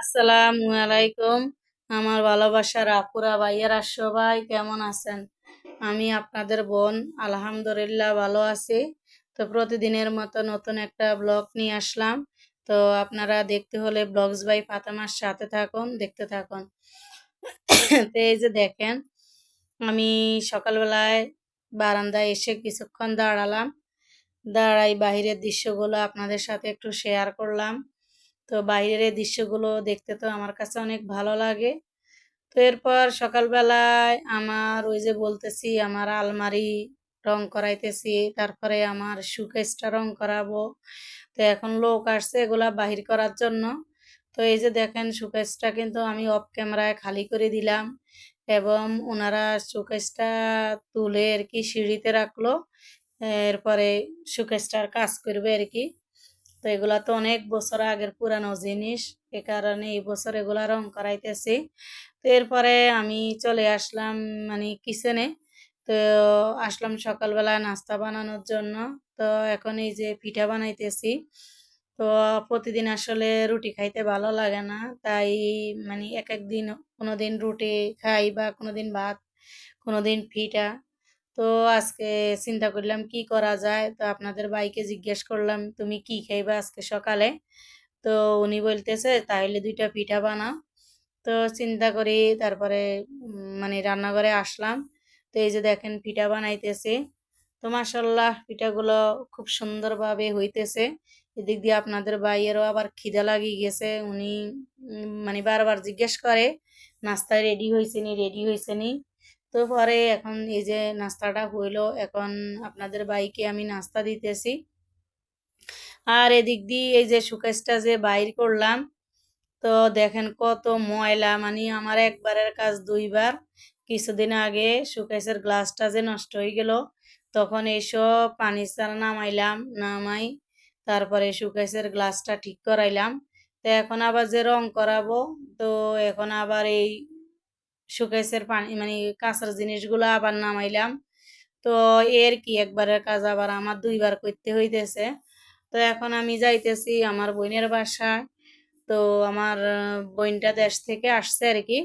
আসসালামু আলাইকুম। আমার ভালোবাসার আপুরা, ভাইয়ারা, সবাই কেমন আছেন? আমি আপনাদের বোন, আলহামদুলিল্লাহ ভালো আছি। তো প্রতিদিনের মতো নতুন একটা ব্লগ নিয়ে আসলাম। তো আপনারা দেখতে হলে ব্লগস বাই ফাতেমার সাথে থাকুন, দেখতে থাকুন। তো এই যে দেখেন, আমি সকালবেলায় বারান্দায় এসে কিছুক্ষণ দাঁড়ালাম। দাঁড়াই বাহিরের দৃশ্যগুলো আপনাদের সাথে একটু শেয়ার করলাম। তো বাইরের দৃশ্যগুলো দেখতে তো আমার কাছে অনেক ভালো লাগে। তো এরপর সকালবেলায় আমার ওই যে বলতেছি, আমার আলমারি রং করাইতেছি, তারপরে আমার সুকেসটা রং করাবো। তো এখন লোক আসছে এগুলা বাহির করার জন্য। তো এই যে দেখেন সুকেসটা কিন্তু আমি অফ ক্যামেরায় খালি করে দিলাম এবং ওনারা সুকেসটা তুলে আর কি সিঁড়িতে রাখল। এরপরে সুকেসটার কাজ করবে আর কি। তো এগুলা তো অনেক বছর আগের পুরানো জিনিস, এ কারণে এই বছর এগুলা রং করাইতেছি। তো এরপরে আমি চলে আসলাম মানে কিচেনে। তো আসলাম সকালবেলা নাস্তা বানানোর জন্য। তো এখন এই যে পিঠা বানাইতেছি। তো প্রতিদিন আসলে রুটি খাইতে ভালো লাগে না। তাই মানে এক এক দিন কোনো দিন রুটি খাই বা কোনো দিন ভাত, কোনো দিন পিঠা। তো আজকে চিন্তা করলাম কি করা যায়? তো আপনাদের ভাইকে জিজ্ঞেস করলাম, তুমি কি খাইবা আজকে সকালে? তো উনি বলতেছে তাহলে দুইটা পিঠা বানাও। তো চিন্তা করি তারপরে মানে রান্নাঘরে আসলাম। তো এই যে দেখেন পিঠা বানাইতেছে। তো মাসাল্লাহ পিঠাগুলো খুব সুন্দরভাবে হইতেছে। এদিক দিয়ে আপনাদের ভাইয়েরও আবার খিদা লাগিয়ে গেছে। উনি মানে বারবার জিজ্ঞেস করে নাস্তা রেডি হয়েছে নি রেডি হয়েছে নি তো পরে এখন এই যে নাস্তাটা হইল, এখন আপনাদের বাইকে আমি নাস্তা দিতেছি। আর এদিক দিয়ে এই যে সুকেশটা যে বাইর করলাম, তো দেখেন কত ময়লা মানে আমার একবারের কাজ দুইবার। কিছুদিন আগে সুকেশের গ্লাসটা যে নষ্ট হয়ে গেল, তখন এইসব পানি ছাড়া নামাইলাম, নামাই তারপরে সুকেশের গ্লাসটা ঠিক করাইলাম। তো এখন আবার যে রং করাবো, তো এখন আবার এই শোকেসের পানি মানে কাঁচার জিনিসগুলো আবার নামাইলাম। তো এর কি, একবারের কাজ আবার আমার দুইবার করতে হইতেছে। তো এখন আমি যাইতেছি আমার বোনের বাসায়। তো আমার বোনটা দেশ থেকে আসছে আর কি।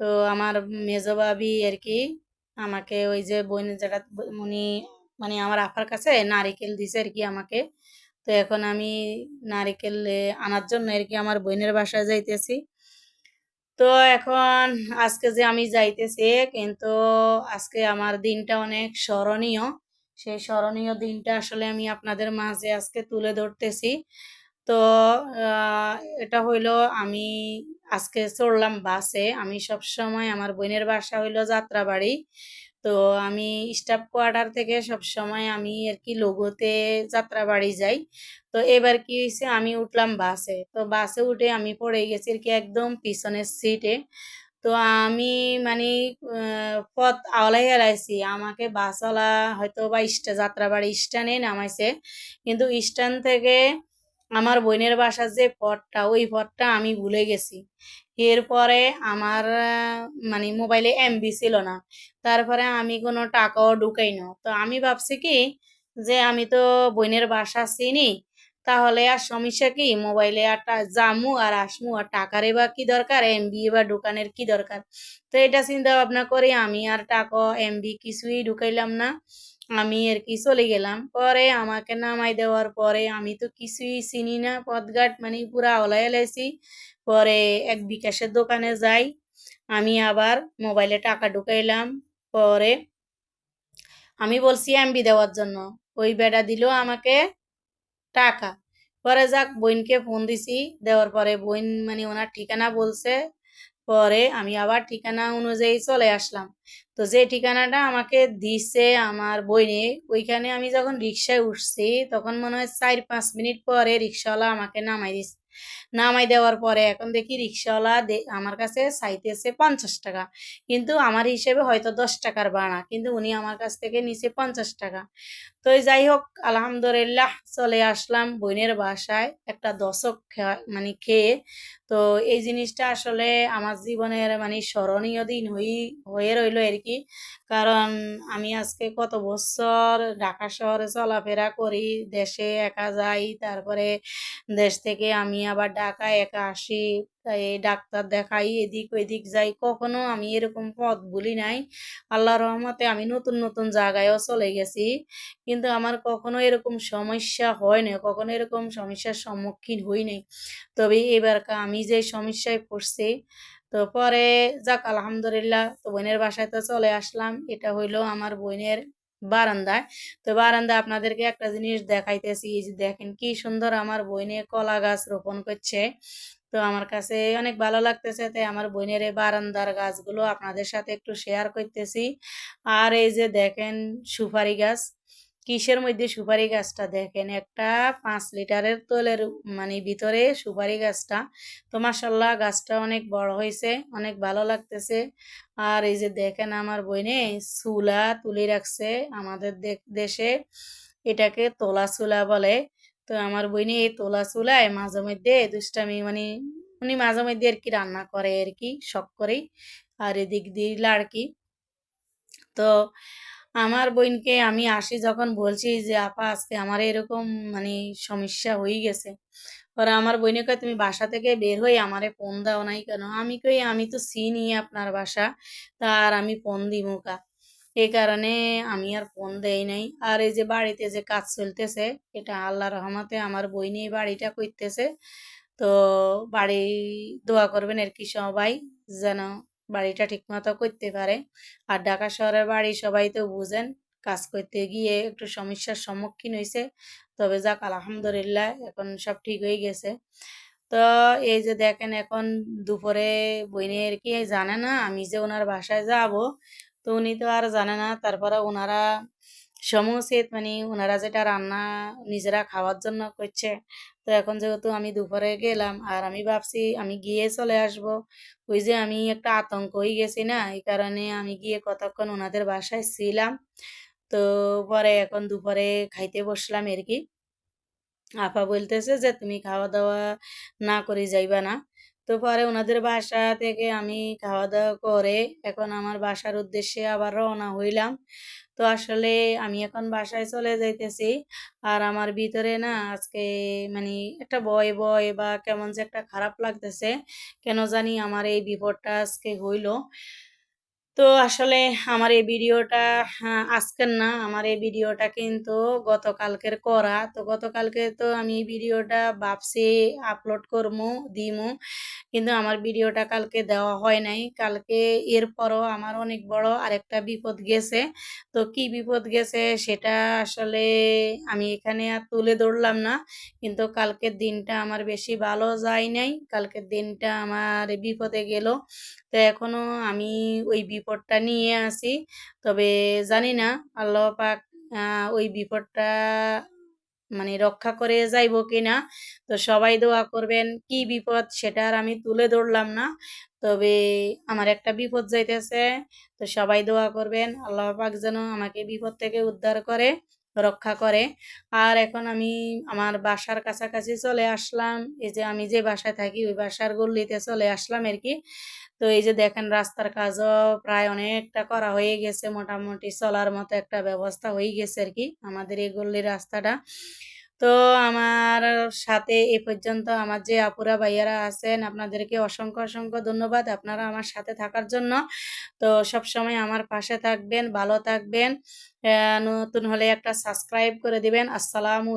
তো আমার মেজো ভাবি আর কি, আমাকে ওই যে বোন যেটা উনি মানে আমার আপার কাছে নারিকেল দিছে আর কি আমাকে। তো এখন আমি নারিকেল আনার জন্য আর কি আমার বোনের বাসায় যাইতেছি। তো এখন আজকে যে আমি যাইতেছি, কিন্তু আজকে আমার দিনটা অনেক স্মরণীয়। সেই স্মরণীয় দিনটা আসলে আমি আপনাদের মাঝে আজকে তুলে ধরতেছি। তো এটা হইল আমি আজকে চড়লাম বাসে। আমি সব সময় আমার বোনের বাসা হইল যাত্রাবাড়ি। তো আমি স্টাফ কোয়ার্টার থেকে সব সময় আমি আর কি লোগোতে যাত্রা বাড়ি যাই। তো এবার কি হয়েছে আমি উঠলাম বাসে। তো বাসে উঠে আমি পড়ে গেছি আর কি একদম পিছনের সিটে তো আমি মানে পথ আওলাই হেলাইছি আমাকে বাসওয়ালা হয়তো বা স্টে যাত্রাবাড়ি স্ট্যান্ডে নামাইছে। কিন্তু স্ট্যান্ড থেকে আমার বোনের বাসার যে পথটা, ওই পথটা আমি ভুলে গেছি। এরপরে আমার মানে মোবাইলে এমবি ছিল না। তারপরে আমি কোনো টাকাও ঢুকাই না। তো আমি ভাবছি কি, যে আমি তো বোনের বাসা চিনি, তাহলে আর সমস্যা কি? মোবাইলে আর জামু আর আসমু আর টাকারে বা কি দরকার? এমবি বা দোকানের কি দরকার? তো এটা চিন্তা ভাবনা করে আমি আর টাকা এমবি কিছুই ঢুকাইলাম না। আমি আর কি চলে গেলাম। পরে আমাকে নামাই দেওয়ার পরে আমি তো কিছুই চিনি না, পথঘাট মানে পুরা ওলাই এলাইছি পরে এক বিকাশের দোকানে যাই, আমি আবার মোবাইলে টাকা ঢুকাইলাম। পরে আমি বলছি এমবি দেওয়ার জন্য। ওই বেটা দিল আমাকে টাকা। পরে যাক, বোনকে ফোন দিছি। দেওয়ার পরে বোন মানে ওনার ঠিকানা বলছে পরে আমি আবার ঠিকানা অনুযায়ী চলে আসলাম। তো যে ঠিকানাটা আমাকে দিছে আমার বইনে ওইখানে আমি যখন রিক্সায় উঠছি, তখন মনে হয় চার পাঁচ মিনিট পরে রিক্সাওয়ালা আমাকে নামাই দিছে। নামাই দেওয়ার পরে এখন দেখি রিক্সাওয়ালা আমার কাছে চাইতেছে পঞ্চাশ টাকা। কিন্তু আমার হিসেবে হয়তো দশ টাকার ভাড়া, কিন্তু উনি আমার কাছ থেকে নিছে পঞ্চাশ টাকা। তো যাই হোক আলহামদুলিল্লাহ চলে আসলাম বোনের বাসায় একটা দশক মানে খেয়ে। তো এই জিনিসটা আসলে আমার জীবনের মানে স্মরণীয় দিন হই, হয়ে রইল আর কি। কারণ আমি আজকে কত বছর ঢাকা শহরে চলাফেরা করি, দেশে একা যাই, তারপরে দেশ থেকে আমি আবার ঢাকায় একা আসি। তাই ডাক্তার দেখাই, এদিক ওইদিক যাই। কখনো আমি এরকম পথ বলি নাই। আল্লাহ রহমতে আমি নতুন নতুন জায়গায়ও চলে গেছি। কিন্তু আমার কখনো এরকম সমস্যা হয় না কখনো এরকম সমস্যার সম্মুখীন হই নাই। তবে এবার আমি যে সমস্যায় পড়ছি, তো পরে যাক, আলহামদুলিল্লাহ, তো বোনের বাসায় তো চলে আসলাম। এটা হইল আমার বোনের বারান্দায়। তো বারান্দা আপনাদেরকে একটা জিনিস দেখাইতেছি। এই যে দেখেন কি সুন্দর আমার বইনে কলা গাছ রোপণ করছে। তো আমার কাছে অনেক ভালো লাগতেছে, তাই আমার বোনের এই বারান্দার গাছগুলো আপনাদের সাথে একটু শেয়ার করতেছি। আর এই যে দেখেন সুপারি গাছ, কিসের মধ্যে সুপারি গাছটা? দেখেন একটা পাঁচ লিটারের তলের মানে ভিতরে সুপারি গাছটা। তো মাসাল্লাহ গাছটা অনেক বড় হয়েছে, অনেক ভালো লাগতেছে। আর এই যে দেখেন আমার বইনে চুলা তুলে রাখছে আমাদের দেশে। এটাকে তোলা চুলা বলে। তো আমার বইনে এই তোলা চুলায় মাঝে মধ্যে দুষ্টামি মানে উনি মাঝে মধ্যে আর কি রান্না করে আর কি, শখ করেই। আর এদিক দিল আর কি। তো আমার বোনকে আমি আসি যখন বলছি যে, আপা, আজকে আমার এরকম মানে সমস্যা হয়ে গেছে। পরে আমার বোনে কয়, তুমি বাসা থেকে বের হয়ে আমারে ফোন দাও নাই কেন? আমি কই, আমি তো চিনি আপনার বাসা তার আমি ফোন দিব কা? এই কারণে আমি আর ফোন দেই নাই। আর এই যে বাড়িতে যে কাজ চলতেছে, এটা আল্লাহ রহমতে আমার বই নিয়ে বাড়িটা করতেছে। তো বাড়ি দোয়া করবেন আর কি সবাই যেন বাড়িটা ঠিকমতো করতে পারে। আর ঢাকা শহরের বাড়ি সবাই তো বুঝেন, কাজ করতে গিয়ে একটু সমস্যার সম্মুখীন হয়েছে তবে যাক, আলহামদুলিল্লাহ, এখন সব ঠিক হয়ে গেছে। তো এই যে দেখেন, এখন দুপুরে বইনের কি জানে না, আমি যে ওনার বাসায় যাব তো উনি তো আর জানে না, তারপরে ওনারা সমুচিত মানে ওনারা যেটা রান্না নিজেরা খাওয়ার জন্য করছে। তো এখন যেহেতু আমি দুপুরে গেলাম আর আমি ভাবছি আমি গিয়ে চলে আসব, ওই যে আমি একটা আতঙ্ক হয়ে গেছি না, এই কারণে আমি গিয়ে কতক্ষণ ওনাদের বাসায় ছিলাম। তো পরে এখন দুপুরে খাইতে বসলাম আর কি। আপা বলতেছে যে, তুমি খাওয়া দাওয়া না করে যাইবা না। তো পরে ওনাদের বাসা থেকে আমি খাওয়া দাওয়া করে এখন আমার বাসার উদ্দেশ্যে আবার রওনা হইলাম। তো আসলে আমি এখন বাসায় চলে যাইতেছি। আর আমার ভিতরে না আজকে মানে একটা ভয় ভয় বা কেমন যে একটা খারাপ লাগতেছে। কেন জানি আমার এই বিপদটা আজকে হইল। তো আসলে আমার এই ভিডিওটা হ্যাঁ, আজকের না আমার এই ভিডিওটা কিন্তু গতকালকের করা। তো গতকালকে তো আমি ভিডিওটা ভাবছি আপলোড করব দিমু। কিন্তু আমার ভিডিওটা কালকে দেওয়া হয় নাই। কালকে এরপরও আমার অনেক বড় আরেকটা বিপদ গেছে। তো কি বিপদ গেছে সেটা আসলে আমি এখানে আর তুলে ধরলাম না। কিন্তু কালকের দিনটা আমার বেশি ভালো যায় নাই। কালকের দিনটা আমার বিপদে গেল। তো এখনও আমি ওই বিপদটা নিয়ে আসি তবে জানি না, আল্লাহ পাক ওই বিপদটা মানে রক্ষা করে যাইব কিনা। তো সবাই দোয়া করবেন, কি বিপদ সেটা আর আমি তুলে ধরলাম না। তবে আমার একটা বিপদ যাইতেছে, তো সবাই দোয়া করবেন, আল্লাহ পাক যেন আমাকে বিপদ থেকে উদ্ধার করে। রক্ষা করে। আর এখন আমি আমার বাসার কাছাকাছি চলে আসলাম। এই যে আমি যে বাসায় থাকি, ওই বাসার গল্লিতে চলে আসলাম আর কি। তো এই যে দেখেন, রাস্তার কাজও প্রায় অনেকটা করা হয়ে গেছে। মোটামুটি চলার মতো একটা ব্যবস্থা হয়ে গেছে আর কি, আমাদের এই গল্লির রাস্তাটা। তো আমার সাথে এ পর্যন্ত আমার যে আপুরা ভাইয়ারা আছেন, আপনাদেরকে অসংখ্য অসংখ্য ধন্যবাদ। আপনারা আমার সাথে থাকার জন্য। তো সব সময় আমার পাশে থাকবেন, ভালো থাকবেন। নতুন হলে একটা সাবস্ক্রাইব করে দিবেন। আসসালামু